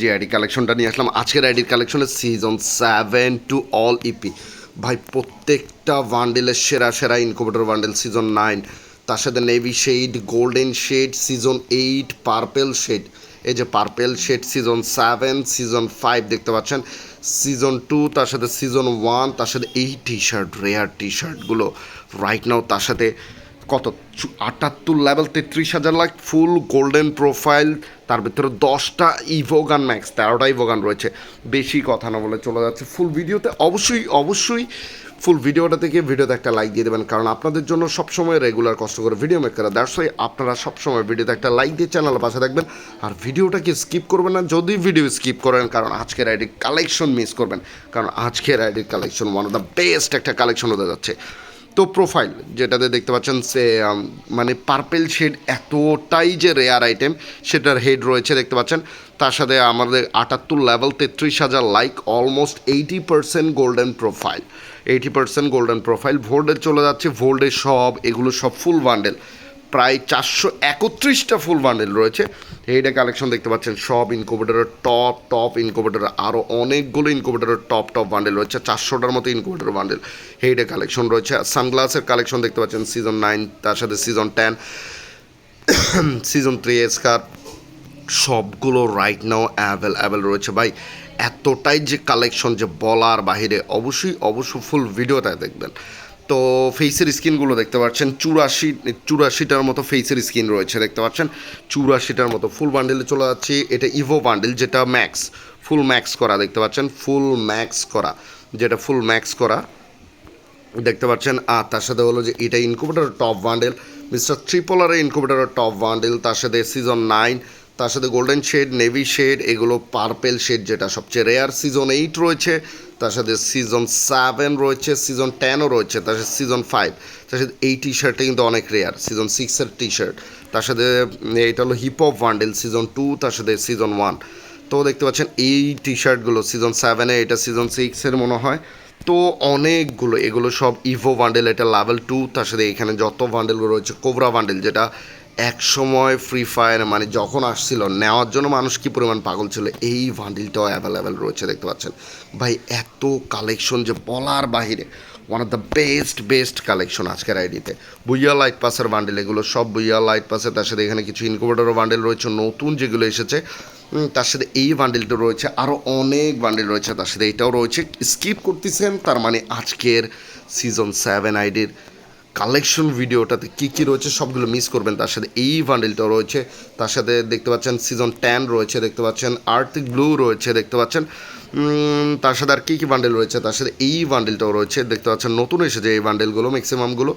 যে আইডি কালেকশনটা নিয়ে আসলাম। আজকের আইডির কালেকশনের season seven to all EP ভাই, প্রত্যেকটা বান্ডেলের সেরা সেরা ইনকুবেটর বান্ডেল সিজন নাইন তার সাথে navy shade golden shade season eight purple shade এই যে purple shade season seven season five দেখতে পাচ্ছেন। সিজন টু তার সাথে সিজন ওয়ান তার সাথে এই টি শার্ট রেয়ার টি শার্টগুলো রাইট নাও তার সাথে কত? আটাত্তর লেভেল তেত্রিশ হাজার লাখ ফুল গোল্ডেন প্রোফাইল তার ভিতরে দশটা ইভোগান ম্যাক্স তেরোটা ইভোগান রয়েছে। বেশি কথা না বলে চলে যাচ্ছে ফুল ভিডিওতে অবশ্যই অবশ্যই ফুল ভিডিওটা থেকে ভিডিওতে একটা লাইক দিয়ে দেবেন, কারণ আপনাদের জন্য সবসময় রেগুলার কষ্ট করে ভিডিও মেক করা দ্যাটস ওয়াই আপনারা সবসময় ভিডিওতে একটা লাইক দিয়ে চ্যানেলের পাশে থাকবেন। আর ভিডিওটাকে স্কিপ করবেন না, যদি ভিডিও স্কিপ করেন, কারণ আজকের আইডির কালেকশন মিস করবেন। কারণ আজকের আইডির collection one of the best একটা কালেকশন হতে যাচ্ছে। তো প্রোফাইল যেটাতে দেখতে পাচ্ছেন সে মানে পার্পেল শেড এতটাই যে রেয়ার আইটেম সেটার হেড রয়েছে, দেখতে পাচ্ছেন। তার সাথে আমাদের আটাত্তর লেভেল তেত্রিশ হাজার like almost eighty percent golden profile eighty percent golden profile ভোল্ডে চলে যাচ্ছে ভোল্ডের সব, এগুলো সব ফুল বান্ডেল প্রায় চারশো একত্রিশটা ফুল বান্ডেল রয়েছে। এইটা কালেকশন দেখতে পাচ্ছেন, সব ইনকুবেটরের টপ টপ ইনকুবেটরের আরও অনেকগুলো ইনকুবেটরের টপ টপ বান্ডেল রয়েছে, চারশোটার মতো ইনকুবেটর বান্ডেল এইটা কালেকশন রয়েছে। সানগ্লাসের কালেকশন দেখতে পাচ্ছেন সিজন নাইন তার সাথে সিজন টেন সিজন থ্রি এসকার সবগুলো রাইট নাও অ্যাভেলেবেল রয়েছে। ভাই, এতটাই যে কালেকশন যে বলার বাহিরে, অবশ্যই অবশ্যই ফুল ভিডিওটা দেখবেন। তো ফেসের স্কিনগুলো দেখতে পাচ্ছেন। চুরাশি, চুরাশিটার মতো ফেসের স্কিন রয়েছে, দেখতে পাচ্ছেন? চুরাশিটার মতো ফুল বান্ডেলে চলে যাচ্ছে। এটা ইভো বান্ডেল যেটা ম্যাক্স ফুল ম্যাক্স করা, দেখতে পাচ্ছেন? ফুল ম্যাক্স করা, যেটা ফুল ম্যাক্স করা, দেখতে পাচ্ছেন? আর তার সাথে হলো যে এটা ইনকুবেটার টপ বান্ডেল মিস্টার ট্রিপলারের ইনকুবেটারের টপ বান্ডেল তার সাথে সিজন নাইন তার সাথে গোল্ডেন শেড নেভি শেড এগুলো পার্পেল শেড যেটা সবচেয়ে রেয়ার সিজন এইট রয়েছে। তার সাথে সিজন সেভেন রয়েছে সিজন টেনও রয়েছে, তার সাথে সিজন ফাইভ তার সাথে এই টি শার্টটা কিন্তু অনেক রেয়ার সিজন সিক্সের টি শার্ট তার সাথে এটা হলো hip hop bundle season two তার সাথে সিজন ওয়ান তো দেখতে পাচ্ছেন এই টি শার্টগুলো সিজন সেভেনে এটা সিজন সিক্সের মনে হয়। তো অনেকগুলো, এগুলো সব ইভো বান্ডেল এটা লেভেল টু তার সাথে এখানে যত বান্ডেলগুলো রয়েছে কোবরা বান্ডেল যেটা এক সময় ফ্রি ফায়ার মানে যখন আসছিল, নেওয়ার জন্য মানুষ কি পরিমাণ পাগল ছিল, এই বান্ডেলটাও অ্যাভেলেবেল রয়েছে, দেখতে পাচ্ছেন। ভাই, এত কালেকশন যে বলার বাহিরে one of the best best collection আজকের আইডিতে। বুইয়া লাইট পাসের বান্ডেল এগুলো সব বুইয়া লাইট পাসের তার সাথে এখানে কিছু ইনকুবেটরও বান্ডেল রয়েছে, নতুন যেগুলো এসেছে তার সাথে এই বান্ডেলটা রয়েছে আরও অনেক বান্ডেল রয়েছে, তার সাথে এটাও রয়েছে। স্কিপ করতেছেন, তার মানে আজকের সিজন সেভেন আইডির কালেকশন ভিডিওটাতে কী কী রয়েছে সবগুলো মিস করবেন। তার সাথে এই বান্ডেলটাও রয়েছে। তার সাথে দেখতে পাচ্ছেন সিজন টেন রয়েছে, দেখতে পাচ্ছেন আর্থিক ব্লু রয়েছে, দেখতে পাচ্ছেন তার সাথে আর কী কী বান্ডেল রয়েছে? তার সাথে এই বান্ডেলটাও রয়েছে, দেখতে পাচ্ছেন নতুন এসেছে এই বান্ডেলগুলো ম্যাক্সিমামগুলো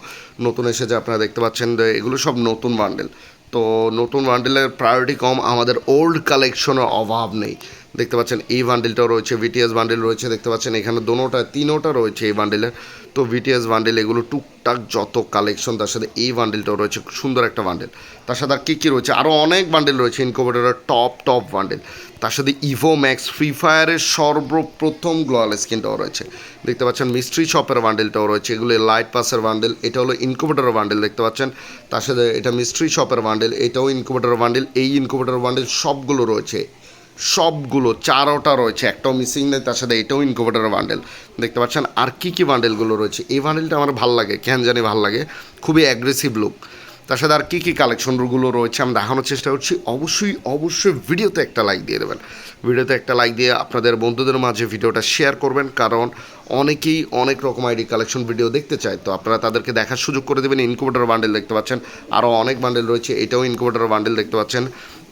নতুন এসেছে আপনারা দেখতে পাচ্ছেন এগুলো সব নতুন বান্ডেল তো নতুন বান্ডেলের প্রায়োরিটি কম, আমাদের ওল্ড কালেকশনের অভাব নেই। দেখতে পাচ্ছেন এই বান্ডেলটাও রয়েছে ভিটিএস বান্ডেল রয়েছে, দেখতে পাচ্ছেন এখানে দোনোটা তিনোটা রয়েছে এই বান্ডেলের তো ভিটিএস বান্ডেল এগুলো টুকটাক যত কালেকশন তার সাথে এই বান্ডেলটাও রয়েছে সুন্দর একটা বান্ডেল তার সাথে আর কী কী রয়েছে? আরও অনেক বান্ডেল রয়েছে ইনকোভেটারের টপ টপ বান্ডেল তার সাথে ইভো ম্যাক্স ফ্রি ফায়ারের সর্বপ্রথম গ্লোয়াল স্কিনটাও রয়েছে। দেখতে পাচ্ছেন মিস্ট্রি শপের বান্ডেলটাও রয়েছে, এগুলো লাইট পাসের বান্ডেল এটা হলো ইনকুবেটারের বান্ডেল দেখতে পাচ্ছেন। তার সাথে এটা মিস্ট্রি শপের বান্ডেল এটাও ইনকুবেটারের বান্ডেল এই ইনকুবেটারের বান্ডেল সবগুলো রয়েছে। সবগুলো, চারোটা রয়েছে। একটাও মিসিং নেই, তার সাথে এটাও ইনকোভেটারের বান্ডেল দেখতে পাচ্ছেন আর কী কী বান্ডেলগুলো রয়েছে? এই বান্ডেলটা আমার ভালো লাগে, কেন জানি ভালো লাগে। খুবই অ্যাগ্রেসিভ লুক তার সাথে আর কী কী কালেকশনগুলো রয়েছে আমি দেখানোর চেষ্টা করছি, অবশ্যই অবশ্যই ভিডিওতে একটা লাইক দিয়ে দেবেন। ভিডিওতে একটা লাইক দিয়ে আপনাদের বন্ধুদের মাঝে ভিডিওটা শেয়ার করবেন, কারণ অনেকেই অনেক রকম আইডি কালেকশন ভিডিও দেখতে চায়। তো আপনারা তাদেরকে দেখার সুযোগ করে দেবেন ইনকুবেটার বান্ডেল দেখতে পাচ্ছেন আরও অনেক বান্ডেল রয়েছে, এটাও ইনকুবেটার বান্ডেল দেখতে পাচ্ছেন।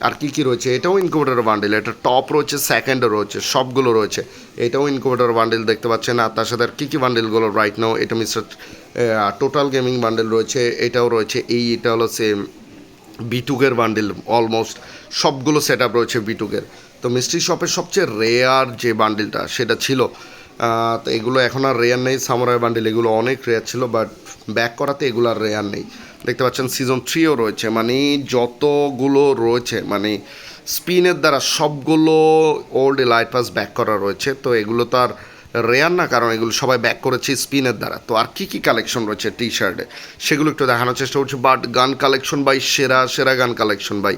আর কী কী রয়েছে, এটাও ইনকুবেটার বান্ডেল এটা টপ রয়েছে সেকেন্ডও রয়েছে, সবগুলো রয়েছে, এটাও ইনকুবেটার বান্ডেল দেখতে পাচ্ছেন। আর তার সাথে আর কী কী বান্ডেলগুলো রাইট নাও এটা মিস্টার টোটাল গেমিং বান্ডেল রয়েছে, এটাও রয়েছে, এই এটা হলো সেম বিটুকের বান্ডেল অলমোস্ট সবগুলো সেট আপ রয়েছে বিটুকের। তো মিস্ট্রি শপের সবচেয়ে রেয়ার যে বান্ডেলটা সেটা ছিল তো এগুলো এখন আর রেয়ার নেই সামরাই বান্ডেল এগুলো অনেক রেয়ার ছিল বাট ব্যাক করাতে এগুলো আর রেয়ার নেই। দেখতে পাচ্ছেন সিজন থ্রিও রয়েছে মানে যতগুলো রয়েছে মানে স্পিনের দ্বারা সবগুলো ওল্ড লাইট পাস ব্যাক করা রয়েছে, তো এগুলো তো আর রেয়ার না, কারণ এগুলো সবাই ব্যাক করেছে স্পিনের দ্বারা। তো আর কী কী কালেকশন রয়েছে টি শার্টে সেগুলো একটু দেখানোর চেষ্টা করছি বাট গান কালেকশন বাই সেরা সেরা গান কালেকশন বাই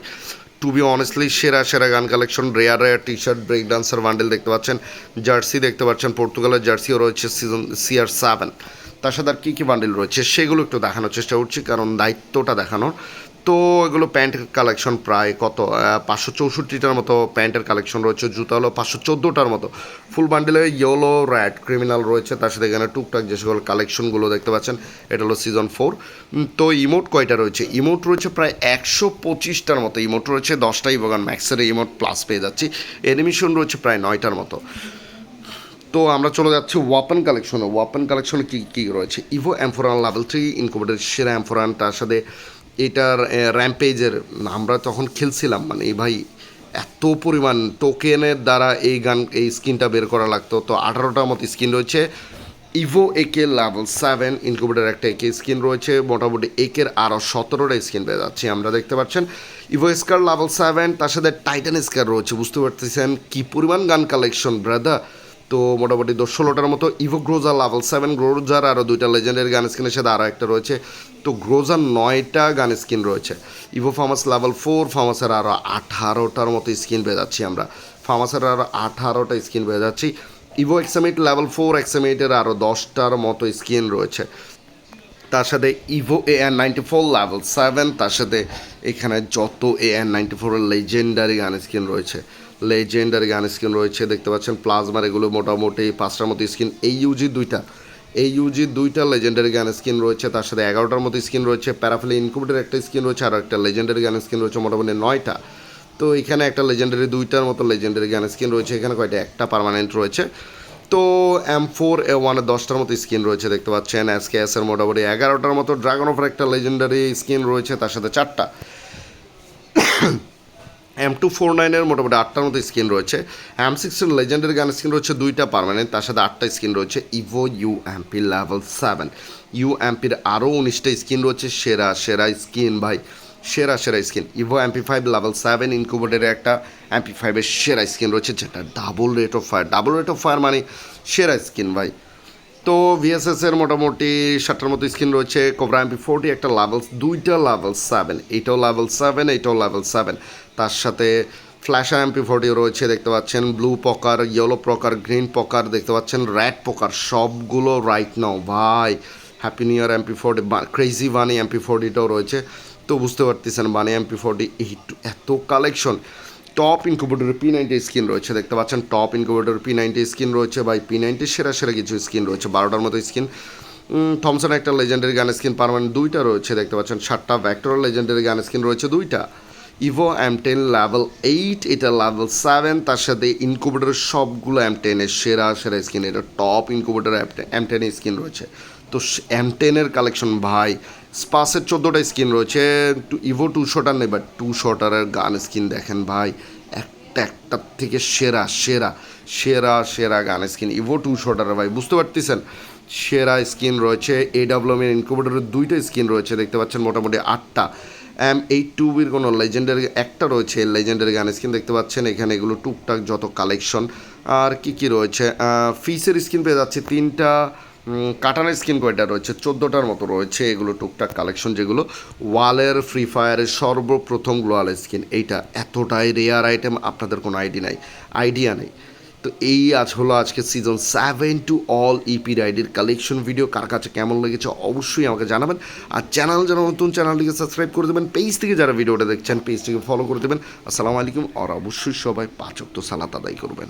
টু বি অনেস্টলি সেরা সেরা গান collection rare rare T shirt break dancer bundle দেখতে পাচ্ছেন জার্সি দেখতে পাচ্ছেন, পর্তুগালের জার্সিও রয়েছে সিজন সিআর সেভেন তার সাথে আর কী কী বান্ডেল রয়েছে, সেগুলো একটু দেখানোর চেষ্টা করছি, কারণ দায়িত্বটা দেখানোর। তো এগুলো প্যান্টের কালেকশন প্রায় কত? পাঁচশো চৌষট্টিটার মতো প্যান্টের কালেকশন রয়েছে, জুতা হলো পাঁচশো চোদ্দোটার মতো। ফুল বান্ডেলে ইয়েলো র্যাড ক্রিমিনাল রয়েছে, তার সাথে এখানে টুকটাক যে সকল কালেকশনগুলো দেখতে পাচ্ছেন, এটা হলো সিজন ফোর তো ইমোট কয়টা রয়েছে? ইমোট রয়েছে প্রায় একশো পঁচিশটার মতো। ইমোট রয়েছে দশটা ইভোগান ম্যাক্সের ইমোট প্লাস পেয়ে যাচ্ছি। অ্যানিমেশন রয়েছে প্রায় নয়টার মতো। তো আমরা চলে যাচ্ছি ওয়াপন কালেকশনে ওয়াপন কালেকশনে কী কী রয়েছে? ইভো অ্যাম্ফোরান লেভেল থ্রি ইনকুবেটার সেরা অ্যাম্ফোরান তার সাথে এটার র্যাম্পেজের আমরা তখন খেলছিলাম মানে এই ভাই এত পরিমাণ টোকেনের দ্বারা এই গান, এই স্কিনটা বের করা লাগতো। তো আঠারোটার মতো স্কিন রয়েছে। ইভো একে লেভেল সেভেন ইনকুবেটার একটা একে স্কিন রয়েছে। মোটামুটি একের আরও সতেরোটা স্কিন পেয়ে যাচ্ছি আমরা, দেখতে পাচ্ছেন। ইভো স্কার লেভেল সেভেন তার সাথে টাইটান স্কার রয়েছে, বুঝতে পারতেছেন কী পরিমাণ গান কালেকশন ব্রাদার তো মোটামুটি দশ ষোলোটার মতো ইভো গ্রোজার লেভেল সেভেন গ্রোজার আরও দুইটা লেজেন্ডের গান স্কিনের সাথে আরও একটা রয়েছে। তো গ্রোজার নয়টা গান স্কিন রয়েছে। ইভো ফার্মাস লেভেল ফোর ফার্মাসের আরও আঠারোটার মতো স্কিন পেয়ে যাচ্ছি আমরা। ফার্মাসের আরও আঠারোটা স্কিন পেয়ে যাচ্ছি। ইভো এক্সামিট লেভেল ফোর এক্সামিটের আরও দশটার মতো স্কিন রয়েছে। তার সাথে Evo A N ninety four level seven তার সাথে এখানে যত এ এন নাইনটি ফোরের লেজেন্ডারি গান স্কিন রয়েছে। লেজেন্ডারি গান স্কিন রয়েছে, দেখতে পাচ্ছেন প্লাজমার এগুলো মোটামুটি পাঁচটার মতো স্কিন এই ইউজি দুইটা এই ইউজি দুইটা লেজেন্ডারি গান স্কিন রয়েছে, তার সাথে এগারোটার মতো স্কিন রয়েছে প্যারাফিলি ইনকুবেটার একটা স্কিন রয়েছে আর একটা লেজেন্ডারি গান স্কিন রয়েছে, মোটামুটি নয়টা। তো এখানে একটা লেজেন্ডারি দুইটার মতো লেজেন্ডারি গান স্কিন রয়েছে, এখানে কয়টা? একটা পার্মানেন্ট রয়েছে। তো এম ফোর এ ওয়ানের দশটার মতো স্কিন রয়েছে, দেখতে পাচ্ছেন এস কে এস এর মোটামুটি এগারোটার মতো ড্রাগন অফার একটা লেজেন্ডারি স্কিন রয়েছে, তার সাথে চারটা। এম টু ফোর নাইনের মোটামুটি আটটার মতো স্ক্রিন রয়েছে। এম সিক্সের লেজেন্ডারি গান স্ক্রিন রয়েছে দুইটা পারমানেন্ট তার সাথে আটটা স্ক্রিন রয়েছে Evo U MP level seven U এমপির আরও উনিশটা স্ক্রিন রয়েছে, সেরা সেরা স্কিন ভাই, সেরা সেরা skin Evo MP five level seven ইনকুবেটারের একটা এমপি ফাইভের সেরা স্কিন রয়েছে, যেটা double rate of fire double rate of fire মানে সেরা স্কিন ভাই। তো ভিএসএস এর মোটামুটি সাতটার মতো স্ক্রিন রয়েছে কোবরা এমপি ফোরটি একটা লেভেল দুইটা লেভেল সেভেন এইটাও লেভেল সেভেন এইটাও লেভেল সেভেন তার সাথে ফ্ল্যাশ এমপি ফোরটিও রয়েছে, দেখতে পাচ্ছেন blue poker yellow poker green poker দেখতে পাচ্ছেন রেড পকার সবগুলো রাইট নাও ভাই happy new year MP forty crazy bunny MP ফোরটিটাও রয়েছে। তো বুঝতে পারতেছেন বানি এমপি ফোরটি এই এত কালেকশন টপ ইনকুবেটরের পি নাইনটি স্কিন রয়েছে, দেখতে পাচ্ছেন টপ ইনকুবেটরের পি নাইনটি স্কিন রয়েছে বা পি নাইনটি সেরা সেরা কিছু স্কিন রয়েছে, বারোটার মতো স্কিন থমসন একটা লেজেন্ডারি গান স্কিন পারমানেন্ট দুইটা রয়েছে, দেখতে পাচ্ছেন, সাতটা ভ্যাক্টর লেজেন্ডারি গান স্কিন রয়েছে, দুইটা। Evo M ten level eight এটা লেভেল সেভেন তার সাথে ইনকুবেটরের সবগুলো এম টেনের সেরা সেরা স্কিন এটা টপ ইনকুবেটর এম টেনের স্কিন রয়েছে। তো এম টেনের কালেকশন ভাই স্পাসের চোদ্দোটা স্কিন রয়েছে টু ইভো টু শটার নেই বাট টু শটারের গান স্কিন দেখেন ভাই, একটা একটার থেকে সেরা সেরা সেরা সেরা গান স্কিন ইভো টু শটারের ভাই, বুঝতে পারতেছেন? সেরা স্কিন রয়েছে এ ডাব্লিউএমের ইনকুবেটরের দুইটা স্কিন রয়েছে, দেখতে পাচ্ছেন মোটামুটি আটটা। এম এইট টু বির কোনো লেজেন্ডারি একটা রয়েছে লেজেন্ডারি গান স্কিন, দেখতে পাচ্ছেন এখানে এগুলো টুকটাক যত কালেকশন আর কি কি রয়েছে? ফিসের স্কিন পেয়ে যাচ্ছে তিনটা কাটানের স্কিন কয়টা রয়েছে? চোদ্দোটার মতো রয়েছে। এগুলো টুকটাক কালেকশন যেগুলো ওয়ালের, ফ্রি ফায়ারের সর্বপ্রথম গ্লোয়াল স্কিন। এইটা এতটাই রেয়ার আইটেম আপনাদের কোনো আইডি নাই। আইডিয়া নেই। তো এই আজ হলো আজকে season seven to all EP রাইডের কালেকশন ভিডিও কার কাছে কেমন লেগেছে অবশ্যই আমাকে জানাবেন। আর চ্যানেল যারা নতুন চ্যানেলটিকে সাবস্ক্রাইব করে দেবেন। পেজ থেকে যারা ভিডিওটা দেখছেন পেজটিকে ফলো করে দেবেন। আসসালামু আলাইকুম। আর অবশ্যই সবাই পাঁচক তো সালাত আদায় করবেন।